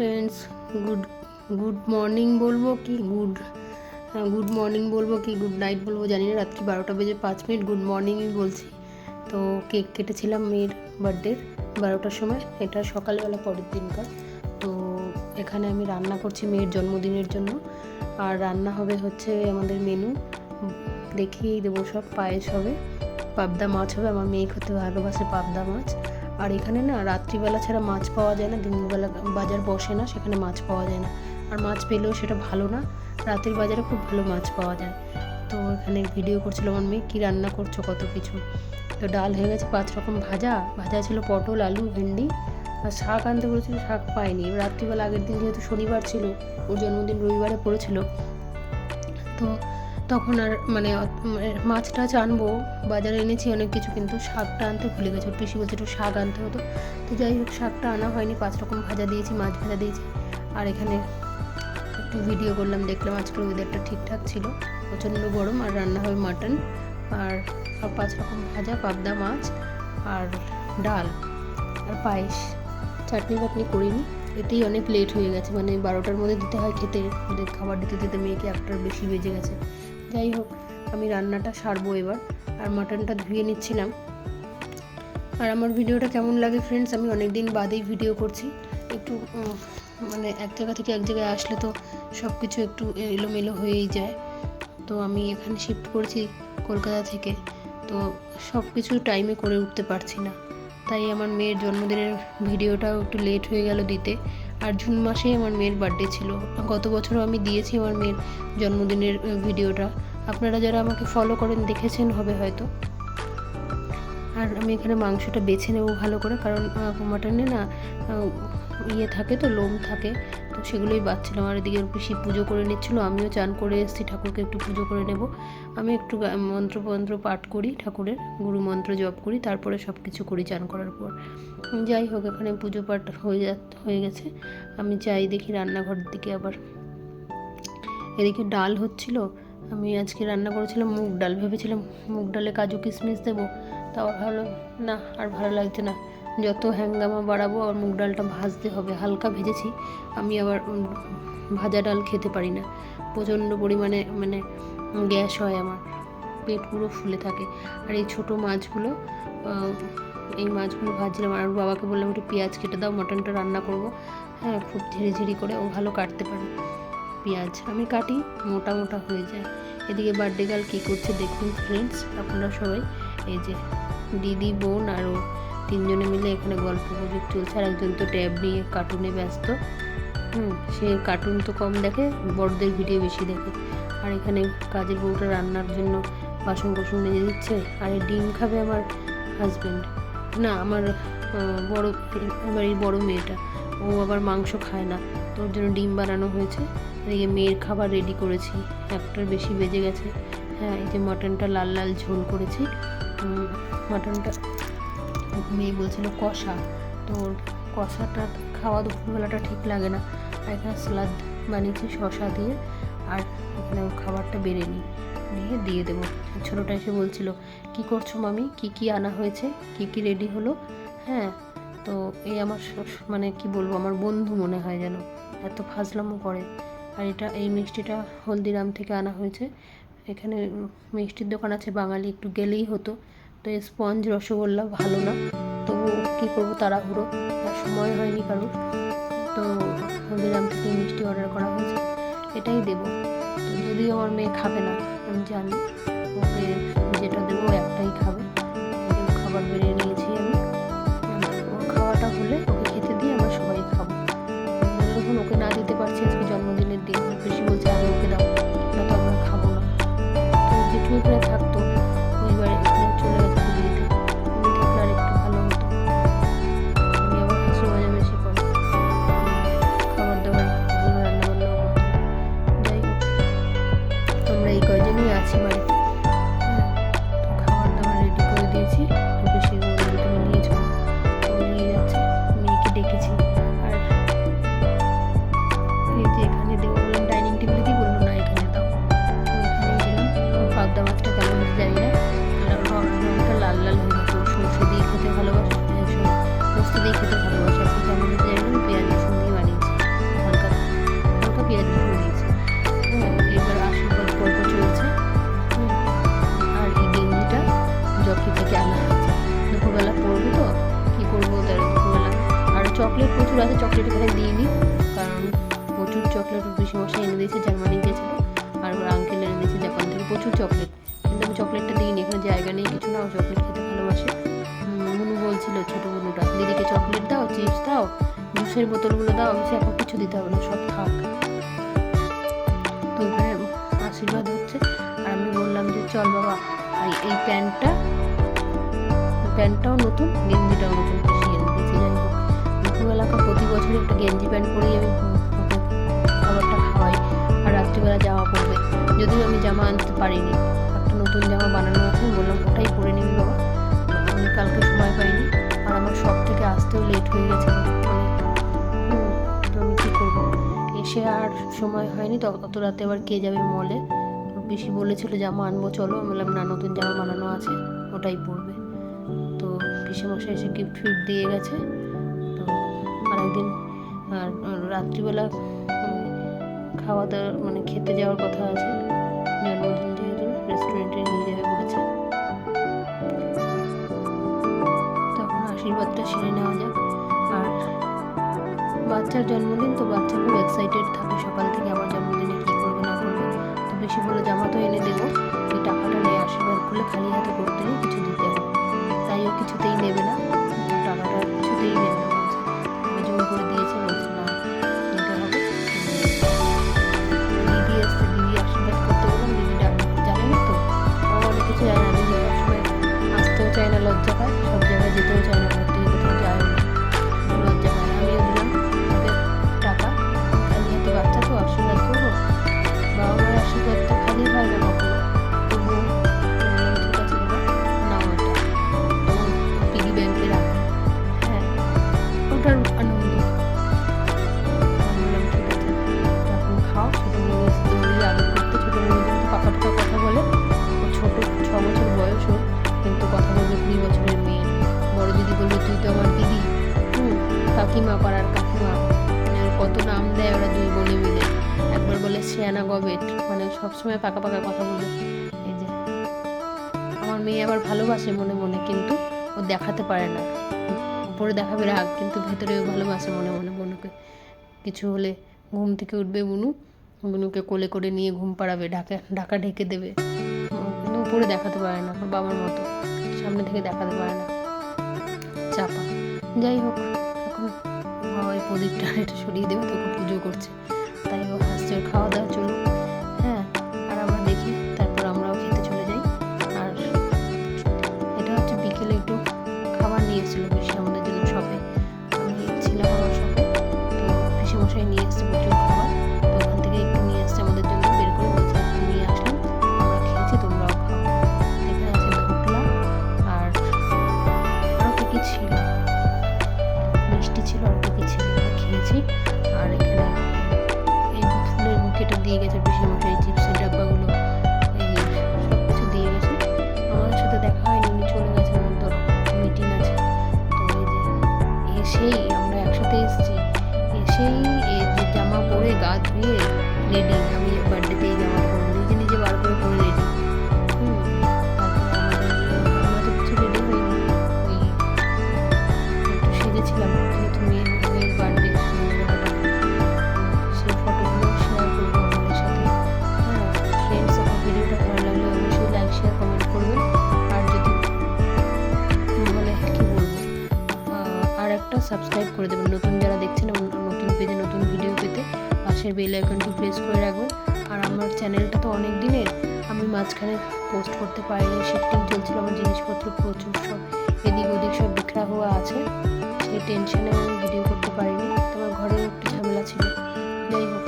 Friends good good morning বলব কি good good morning বলব কি গুড নাইট বলব, জানি না, রাত্রি বারোটা বেজে পাঁচ মিনিট গুড মর্নিংই বলছি। তো কেক কেটেছিলাম মেয়ের বার্থডের বারোটার সময়, এটা সকালবেলা পরের দিনকার। তো এখানে আমি রান্না করছি মেয়ের জন্মদিনের জন্য। আর রান্না হবে হচ্ছে আমাদের মেনু দেখিয়েই দেবো সব, পায়েস হবে, পাবদা মাছ হবে, আমার মেয়ে খেতে ভালোবাসে পাবদা মাছ। আর এখানে না রাত্রিবেলা ছাড়া মাছ পাওয়া যায় না, দিনবেলা বাজার বসে না, সেখানে মাছ পাওয়া যায় না। আর মাছ পেলেও সেটা ভালো না, রাতের বাজারে খুব ভালো মাছ পাওয়া যায়। তো এখানে ভিডিও করছিল আমার মেয়ে, কী রান্না করছ কত কিছু? তো ডাল হয়ে গেছে পাঁচ রকম ভাজা ভাজা ছিল পটল, আলু, ভেন্ডি। আর শাক আনতে বলেছিল, শাক পাইনি। রাত্রিবেলা আগের দিন যেহেতু শনিবার ছিল, ওর জন্মদিন রবিবারে পড়েছিল। তো তখন আর মানে মানে মাছ টাছ আনব, বাজারে এনেছি অনেক কিছু, কিন্তু শাকটা আনতে ভুলে গেছে। পিসি বলছে একটু শাক আনতে হতো। তো যাই হোক, শাকটা আনা হয়নি, পাঁচ রকম ভাজা দিয়েছি, মাছ ভাজা দিয়েছি। আর এখানে একটু ভিডিও করলাম, দেখলাম আজকের ওয়েদারটা ঠিকঠাক ছিল। প্রচণ্ড গরম, আর রান্না হবে মাটন আর পাঁচ রকম ভাজা, পাবদা মাছ, আর ডাল, আর পায়েস। চাটনি বাটনি করিনি, এতেই অনেক লেট হয়ে গেছে। মানে বারোটার মধ্যে দিতে হয় খেতে, ওদের খাবার দিতে দিতে মেয়েকে একটার বেশি বেজে গেছে। যাই হোক, আমি রান্নাটা সারবো এবার। আর মাটনটা ধুয়ে নিচ্ছিলাম। আর আমার ভিডিওটা কেমন লাগে ফ্রেন্ডস আমি অনেক দিন বাদেই ভিডিও করছি। একটু মানে এক জায়গা থেকে এক জায়গায় আসলে তো সব কিছু একটু এলোমেলো হয়েই যায়। তো আমি এখানে শিফট করছি কলকাতা থেকে। তো সব কিছু টাইমে করে উঠতে পারছি না। তাই আমার মেয়ের জন্মদিনের ভিডিওটাও একটু লেট হয়ে গেল দিতে। আর জুন মাসেই আমার মেয়ের বার্থডে ছিল। গত বছরও আমি দিয়েছি আমার মেয়ের জন্মদিনের ভিডিওটা। আপনারা যারা আমাকে ফলো করেন, দেখেছেন হবে হয়তো। আর আমি এখানে মাংসটা বেছে নেব ভালো করে, কারণ মাটনে না ইয়ে থাকে তো, লোম থাকে। তো সেগুলোই বাচ্ছিলাম আর এদিকে পিসি পুজো করে নিচ্ছিল। আমিও চান করে এসেছি, ঠাকুরকে একটু পুজো করে নেব। আমি একটু গা- মন্ত্র মন্ত্র পাঠ করি, ঠাকুরের গুরু মন্ত্র জপ করি, তারপরে সব কিছু করি চান করার পর। যাই হোক, এখানে পুজো পাঠ হয়ে যা, হয়ে গেছে। আমি চাই দেখি রান্নাঘরের দিকে আবার। এদিকে ডাল হচ্ছিল, আমি আজকে রান্না করেছিলাম মুগ ডাল, ভেবেছিলাম মুগ ডালে কাজু কিশমিশ দেবো, তাও ভালো, না, আর ভালো লাগছে না। যত হ্যাঙ্গামা বাড়াবো আর মুগ ডালটা ভাজতে হবে, হালকা ভেজেছি, আমি আবার ভাজা ডাল খেতে পারি না। প্রচণ্ড পরিমাণে মানে গ্যাস হয় আমার, পেট পুরো ফুলে থাকে। আর এই ছোটো মাছগুলো এই মাছগুলো ভাজছিলাম, আর বাবাকে বললাম, একটু পেঁয়াজ কেটে দাও, মটনটা রান্না করব। হ্যাঁ খুব ঝিরি ঝিরি করে ও ভালো কাটতে পারে পেঁয়াজ। আমি কাটি, মোটা মোটা হয়ে যায়। এদিকে বার্থডে গার্ল কী করছে দেখুন ফ্রেন্ডস আপনারা সবাই, এই যে দিদি, বোন আর তিনজনে মিলে এখানে গল্প গুজব চলছে, আর একজন তো ট্যাব নিয়ে কার্টুনে ব্যস্ত। হুম, সে কার্টুন তো কম দেখে, বড়দের ভিডিও বেশি দেখে। আর এখানে কাজের বউটা রান্নার জন্য বাসন কোসন মেজে দিচ্ছে, আর ডিম খাবে আমার হাজব্যান্ড না, আমার বড়, আমার এই বড় মেয়েটা। ও আবার মাংস খায় না, তো ওর জন্য ডিম বানানো হয়েছে। এদিকে মেয়ের খাবার রেডি করেছি, একটার বেশি বেজে গেছে। হ্যাঁ এই যে মটনটা লাল লাল ঝোল করেছি। মটনটা মেয়ে বলছিল কষা। তো কষাটা খাওয়া দুপুরবেলাটা ঠিক লাগে না। এখানে স্যালাদ বানিয়েছি শশা দিয়ে, আর এখানে খাবারটা বেড়ে নিই। দিয়ে দিয়ে দেবো। ছোটোটা এসে বলছিল, কি করছ মামি? কি কি আনা হয়েছে? কি কি রেডি হলো? হ্যাঁ তো এই আমার মানে কি বলব, আমার বন্ধু মনে হয় যেন। এত ফাজলামো করে। আর এটা, এই মিষ্টিটা হলদিরাম থেকে আনা হয়েছে। এখানে মিষ্টির দোকান আছে বাঙালি, একটু গেলেই হতো। তো স্পঞ্জ রসগোল্লা ভালো না। তো কী করব তাড়াহুড়ো? আর সময় হয়নি কারোর। তো বললাম থেকে মিষ্টি অর্ডার করা হয়েছে। এটাই দেবো। তো যদিও আমার মেয়ে খাবে না, আমি জানি। ওকে যেটা দেবো একটাই খাবে। খাবার বেরিয়ে সেটাই খেতে ভালোবাসে। আজকে যেমন যেরকম পেঁয়াজ রসুন দিয়ে বানিয়েছি হালকা হালকা পেঁয়াজ রসুন দিয়েছি এবার আশীর্বাদ পর্ব চলছে। আর এই গেঞ্জিটা জকি থেকে আনা হয়েছে। দুপুরবেলা পরবো তো, কী করব তার দুপুরবেলা? আর চকলেট প্রচুর আছে, চকলেট এখানে দিয়ে নিই কারণ প্রচুর চকলেট বেশি মশাই এনে দিয়েছে, জার্মানি গেছিল আর আমার আঙ্কেল এনে দিয়েছে, জাপান থেকে প্রচুর চকলেট। কিন্তু আমি চকলেটটা দিইনি, এখানে জায়গা নেই, কিছু না চকলেট খেতে ভালোবাসে। বলছিল ছোটো মুনুটা দিদিকে চকলেট দাও, চিপস দাও, জুসের বোতলগুলো দাও, আমি এখন কিছু দিতে হবে না, সব থাক। তো ওখানে আশীর্বাদ হচ্ছে। আর আমি বললাম যে, চল বাবা এই প্যান্টটা, প্যান্টটাও নতুন, গেঞ্জিটাও নতুন এনে দিয়েছে যাই হোক। প্রতি বছর একটা গেঞ্জি প্যান্ট পরেই আমি খাবারটা খাওয়াই, আর রাত্রিবেলা জামা পরবে। যদিও আমি জামা আনতে পারিনি, একটা নতুন জামা বানানো আছে বললাম ওটাই পরে নিবি বাবা। আমি কালকে সময় পাইনি। আর আমার সব থেকে আসতেও লেট হয়ে গেছে। হুম, তো আমি কী করব? এসে আর সময় হয়নি তো অত রাতে আবার কে যাবে মলে বেশি বলেছিল জামা আনব চলো। আমি বললাম না নতুন জামা বানানো আছে ওটাই পরবে। তো পিসেমশাই এসে গিফট ফিফট দিয়ে গেছে। তো আরেকদিন আর আর রাত্রিবেলা খাওয়া দাওয়া মানে খেতে যাওয়ার কথা আছে। জন্মদিন যেহেতু রেস্টুরেন্টে নিয়ে যাবে। তখন সেরে নেওয়া যাক। আর বাচ্চার জন্মদিন তো বাচ্চা খুব এক্সাইটেড থাকে সকাল থেকে আমার জন্মদিনে কী করবে, না করবে। তো বেশি বলে জামা তো এনে দেবো। এই টাকাটা নিয়ে আশীর্বাদ করলে খালি হাতে করতে নেই কিছু সবসময় পাকা পাকা কথা বলে। এই যে, আমার মেয়ে আবার ভালোবাসে মনে মনে, কিন্তু ও দেখাতে পারে না। উপরে দেখাবে রাগ, কিন্তু ভেতরে ও ভালোবাসে মনে মনে বনুকে। কিছু হলে ঘুম থেকে উঠবে বুনু। বুনুকে কোলে করে নিয়ে ঘুম পাড়াবে, ঢাকা ঢাকা ঢেকে দেবে। কিন্তু উপরে দেখাতে পারে না বাবার মতো। সামনে থেকে দেখাতে পারে না। চাপা। যাই হোক, এখন বাবা ওই প্রদীপটা এটা সরিয়ে দেবে, তোকে পুজো করছে। তাই ও হাসছে খাওয়া দাওয়া পেজে নতুন ভিডিও পেতে পাশের বেল আইকনটি প্রেস করে রাখবেন। আর আমার চ্যানেলটা তো অনেক দিনের, আমি মাঝখানে পোস্ট করতে পারিনি শিফটিং চলছিল, আমার জিনিসপত্র প্রচুর সব এদিক ওদিক সব বিখরা হওয়া আছে, সেই টেনশনে আমি ভিডিও করতে পারিনি। তোমার ঘরেও একটু ঝামেলা ছিল, যাই হোক।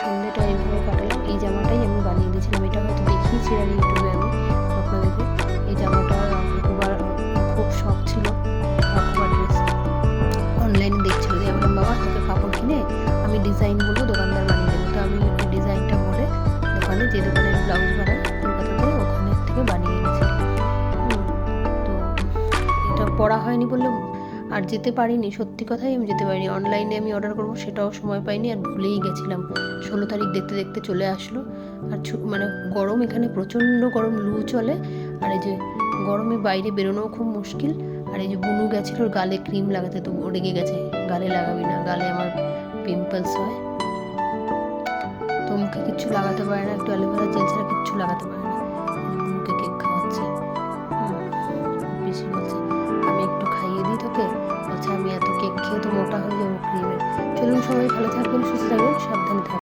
সন্ধ্যেটা এইভাবে কাটালাম, এই জামাটাই আমি বানিয়ে দিয়েছিলাম, এটা হয়তো দেখিয়েছিলাম ইউটিউবে পড়া হয়নি বললে আর যেতে পারিনি। সত্যি কথাই আমি যেতে পারিনি। অনলাইনে আমি অর্ডার করব সেটাও সময় পাইনি আর ভুলেই গেছিলাম। ষোলো তারিখ দেখতে দেখতে চলে আসলো। আর মানে গরম এখানে প্রচণ্ড গরম, লু চলে। আর এই যে গরমে বাইরে বেরোনোও খুব মুশকিল। আর এই যে বুনু গেছিল, ওর গালে ক্রিম লাগাতে, তো রেগে গেছে। গালে লাগাবি না, গালে আমার পিম্পলস হয়। তো মুখে কিচ্ছু লাগাতে পারে না, একটু অ্যালোভেরা জেলসেরা কিচ্ছু লাগাতে পারে না। যেহেতু মোটা হয়ে যাবে ক্রিমে চলুন সবাই ভালো থাকবেন সুস্থ থাকবেন সাবধানে থাকবেন।